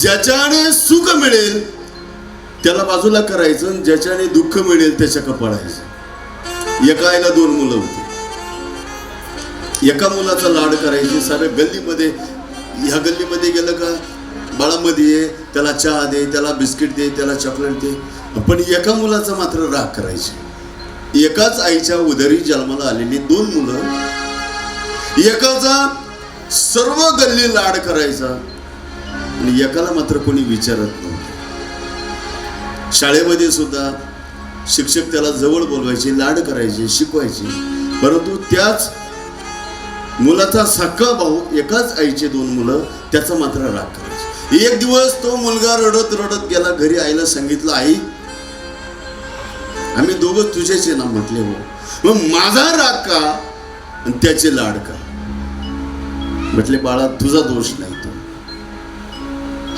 ज्याच्याने सुख मिळेल त्याला बाजूला करायचं आणि ज्याच्याने दुःख मिळेल त्याच्या कपाळायचं एका आईला दोन मुलं होती. एका मुलाचा लाड करायचे. साऱ्या गल्लीमध्ये ह्या गल्लीमध्ये गेलं का? बाळामध्ये ये त्याला चहा दे त्याला बिस्किट दे त्याला चॉकलेट दे. पण एका मुलाचा मात्र राग करायचे. एकाच आईच्या उदरी जन्माला आलेली दोन मुलं एकाचा सर्व गल्ली लाड करायचा. आणि एकाला मात्र कोणी विचारत नव्हतं. शाळेमध्ये सुद्धा शिक्षक त्याला जवळ बोलवायचे लाड करायचे शिकवायचे. परंतु त्याच मुलाचा सक्का भाऊ एकाच आईचे दोन मुलं त्याचा मात्र राग करायचे. एक दिवस तो मुलगा रडत रडत गेला घरी आईला सांगितलं आई आम्ही दोघं तुझ्याचे ना म्हटले हो. मग माझा राग का? आणि त्याचे लाड का? म्हटले बाळा तुझा दोष नाही.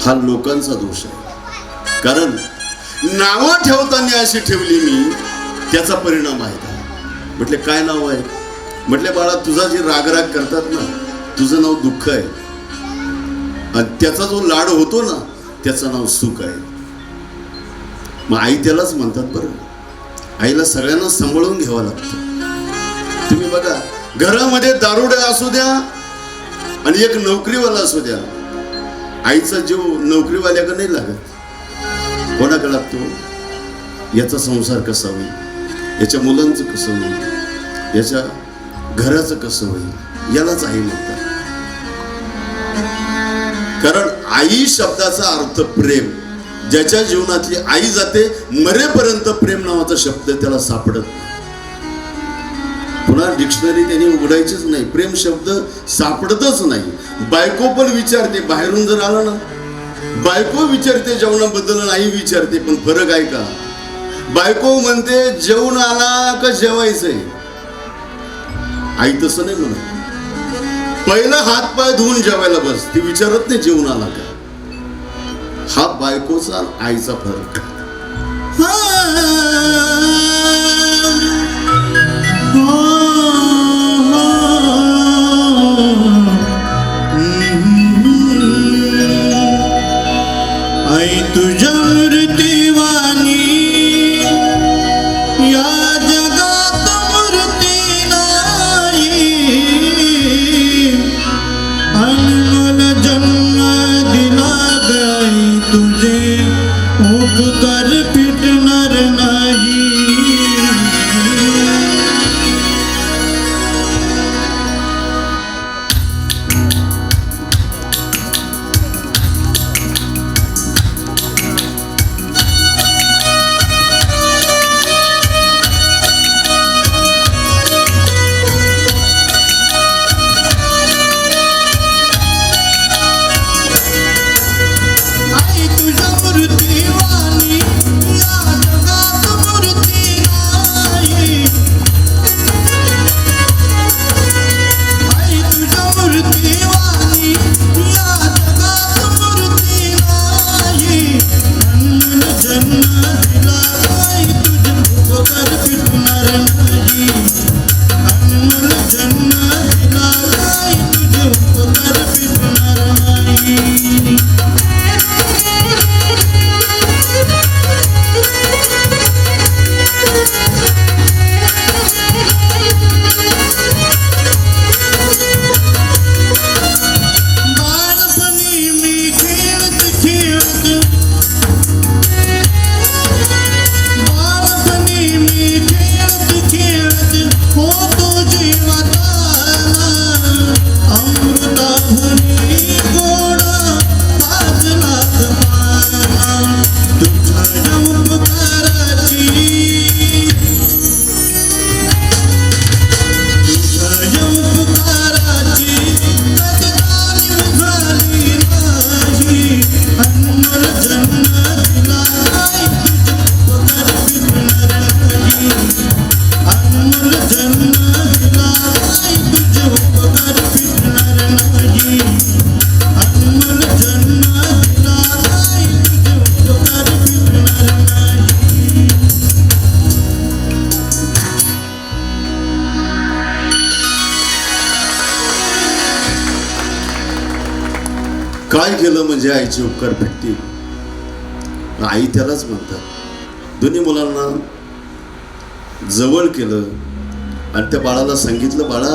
हा लोकांचा दोष आहे. कारण नावं ठेवताना अशी ठेवली मी त्याचा परिणाम आहे म्हटले काय नाव आहे? म्हटले बाळा तुझा जे रागराग करतात ना तुझं नाव दुःख आहे. आणि त्याचा जो लाड होतो ना त्याचं नाव सुख आहे. मग आई त्यालाच म्हणतात बरं. आईला सगळ्यांना सांभाळून घ्यावं लागतं. तुम्ही बघा घरामध्ये दारुडे असू द्या आणि एक नोकरीवाला असू द्या आईचा जीव नोकरीवाल्याकडे नाही लागत. कोणाकडे लागतो? याचा संसार कसा होईल? याच्या मुलांचं कसं होईल? याच्या घराचं कसं होईल? यालाच आई म्हणतात. कारण आई शब्दाचा अर्थ प्रेम. ज्याच्या जीवनातली आई जाते मरेपर्यंत प्रेम नावाचा शब्द त्याला सापडत नाही. पुन्हा डिक्शनरी त्यांनी उघडायचीच नाही. प्रेम शब्द सापडतच नाही. बायको पण विचारते बाहेरून जर आला ना? बायको विचारते जेवणाबद्दल नाही विचारते पण फरक आहे का? बायको म्हणते जेवण आला का जेवायचंय? आई तसं नाही म्हणत. पहिला हात पाय धुवून जेवायला बस. ती विचारत नाही जेवण आला का? हा बायकोचा आईचा फरक काय केलं म्हणजे आईचे उपकार भेटतील आई त्यालाच म्हणतात. दोन्ही मुलांना जवळ केलं आणि त्या बाळाला सांगितलं बाळा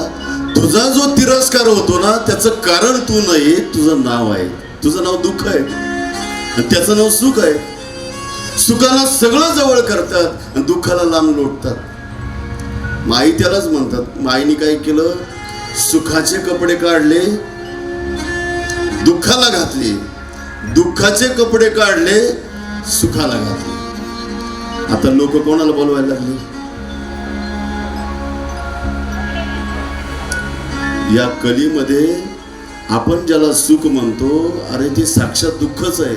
तुझा जो तिरस्कार होतो ना त्याचं कारण तू नाही तुझं नाव आहे. तुझं नाव दुःख आहे. आणि त्याचं नाव सुख आहे. सुखाला सगळं जवळ करतात आणि दुःखाला लांब लोटतात. माई त्यालाच म्हणतात माईने काय केलं? सुखाचे कपडे काढले दुःखाला घातले. दुःखाचे कपडे काढले सुखाला घातले. आता लोक कोणाला बोलवायला लागले? या कलीमध्ये आपण ज्याला सुख म्हणतो अरे ते साक्षात दुःखच आहे.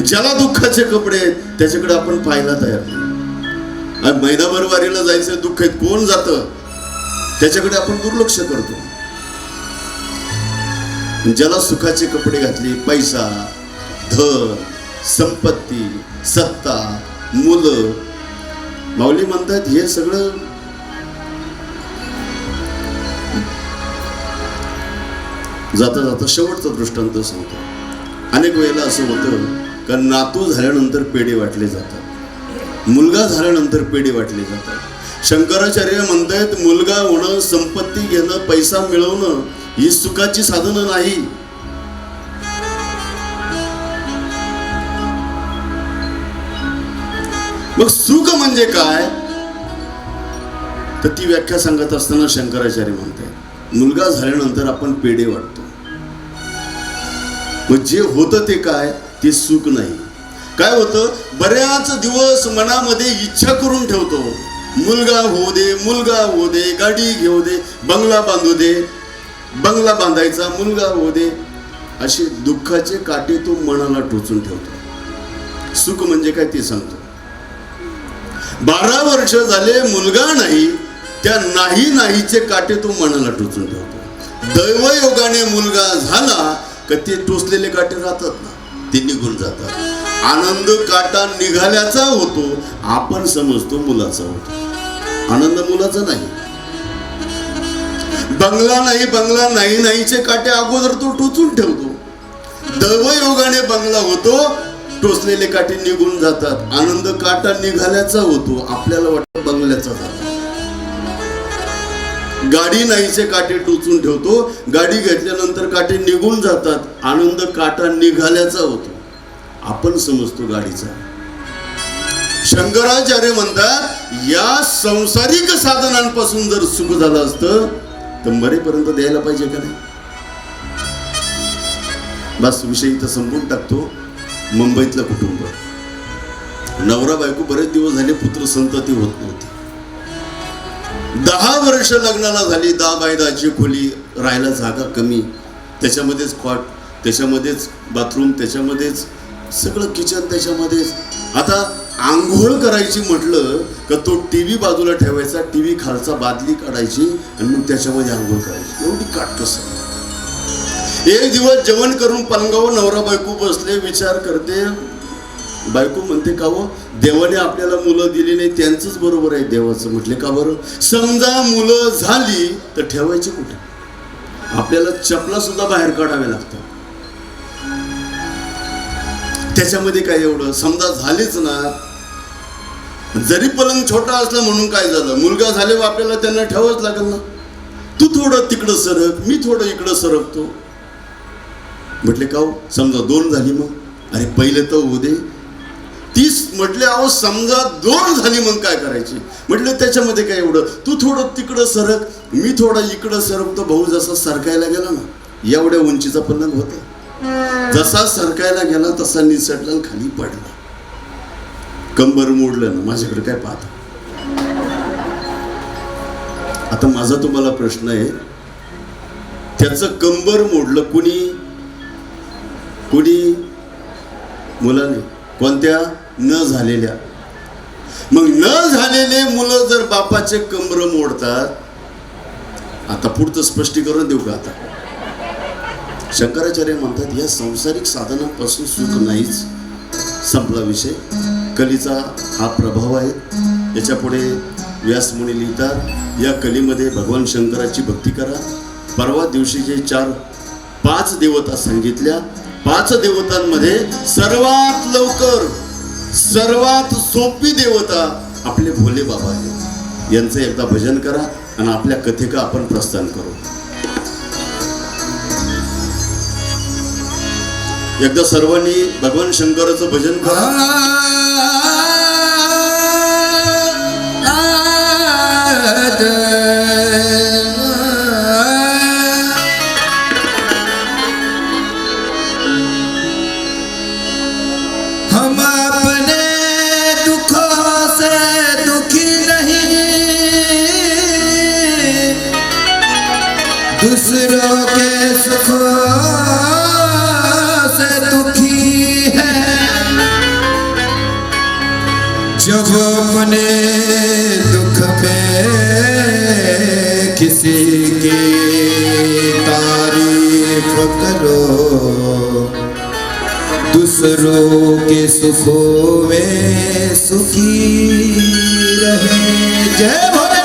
ज्याला दुःखाचे कपडे आहेत त्याच्याकडे आपण पाहायला तयार नाही. महिनाभर वारीला जायचं दुःख आहे कोण जात? त्याच्याकडे आपण दुर्लक्ष करतो. ज्याला सुखाचे कपडे घातले पैसा धन संपत्ती सत्ता मुलं. माऊली म्हणतात हे सगळं जाता जाता शेवटचा दृष्टांत सांगतो. अनेक वेळेला असं होतं का नातू झाल्यानंतर पेढे वाटले जातात. मुलगा झाल्यानंतर पेढे वाटले जातात. शंकराचार्य म्हणतायत मुलगा होणं संपत्ती घेणं पैसा मिळवणं ही सुखाची साधनं नाही. मग सुख म्हणजे काय? तर ती व्याख्या सांगत असताना शंकराचार्य म्हणतात मुलगा झाल्यानंतर आपण पेढे वाटतो. मग जे होतं ते काय? ते सुख नाही. काय होतं? बऱ्याच दिवस मनामध्ये इच्छा करून ठेवतो. मुलगा होऊ दे मुलगा होऊ दे गाडी घेऊ दे बंगला बांधू दे. बंगला बांधायचा मुलगा होऊ दे. असे दुःखाचे काटे तो मनाला टोचून ठेवतो. सुख म्हणजे काय ते सांगतो. बारा वर्ष झाले मुलगा नाही त्या नाही नाहीचे काटे तो मनाला टोचून ठेवतो. दैवयोगाने मुलगा झाला का ते टोचलेले काटे राहतात ना ते निघून जातात. आनंद काटा निघाल्याचा होतो आपण समजतो मुलाचा होतो. आनंद मुलाचा नाही. बंगला नाही बंगला नाही नाहीचे काटे अगोदर तो टोचून ठेवतो. दैवयोगाने बंगला होतो टोचलेले काटे निघून जातात. आनंद काटा निघाल्याचा होतो आपल्याला वाटतं बंगल्याचा गाडी नाहीचे काटे टोचून ठेवतो गाडी घेतल्यानंतर काटे निघून जातात आनंद काटा निघाल्याचा होतो. आपण समजतो गाडीचा. शंकराचार्य म्हणतात या संसारिक साधनांपासून जर सुख झालं असतं तर मरेपर्यंत द्यायला पाहिजे का नाही? बस विषय इथं संपून टाकतो. मुंबईतलं कुटुंब. नवरा बायको बरेच दिवस झाले पुत्र संतती होत नव्हती. दहा वर्ष लग्नाला झाली दहा बाय दहाची खोली राहायला जागा कमी. त्याच्यामध्येच कॉट त्याच्यामध्येच बाथरूम त्याच्यामध्येच सगळं किचन त्याच्यामध्येच. आता आंघोळ करायची म्हटलं का तो टी व्ही बाजूला ठेवायचा टी व्ही खालचा बादली काढायची आणि मग त्याच्यामध्ये आंघोळ करायची. एवढी काटकस एक दिवस जेवण करून पलंगावर नवरा बायको बसले विचार करते. बायको म्हणते का हो? देवाने आपल्याला मुलं दिली नाही त्यांचंच बरोबर आहे देवाचं. म्हटले का बरं? समजा मुलं झाली तर ठेवायची कुठे? आपल्याला चपला सुद्धा बाहेर काढाव्या लागतात. त्याच्यामध्ये काय एवढं? समजा झालीच ना जरी पलंग छोटा असला म्हणून काय झालं? मुलगा झाल्यावर आपल्याला त्यांना ठेवाच लागेल ना? तू थोडं तिकडं सरक मी थोडं इकडं सरकतो. म्हटले का हो समजा दोन झाली मग. अरे पहिले तर होऊ दे. तीस म्हटले अहो समजा दोन झाली मग काय करायची? म्हटलं त्याच्यामध्ये काय एवढं? तू थोडं तिकडं सरक मी थोडं इकडं सरकतो भाऊ जसा सरकायला गेला ना एवढ्या उंचीचा पलंग होता. जसा सरकायला गेला तसा निसटला खाली पडला. कंबर मोडलं ना माझ्याकडे काय पाहत? आता माझा तुम्हाला प्रश्न आहे त्याचं कंबर मोडलं कुणी? कुणी? मुलाने. कोणत्या? न झालेल्या. मग न झालेले मुलं जर बापाचे कंबर मोडतात आता पुढचं स्पष्टीकरण देऊ का आता? शंकराचार्य म्हणतात या संसारिक साधनापासून सुख नाहीच संपला विषय. कलीचा हा प्रभाव आहे. याच्यापुढे व्यासमुनी लिहितात या कलीमध्ये भगवान शंकराची भक्ती करा. परवा दिवशी जे चार पाच देवता सांगितल्या पाच देवतांमध्ये सर्वात लवकर सर्वात सोपी देवता आपले भोले बाबा आहेत. यांचं एकदा भजन करा आणि आपल्या कथेका आपण प्रस्थान करू. एकदा सर्वांनी भगवान शंकराचं भजन करा दूसरों के सुखों में सुखी रहे। जय भोले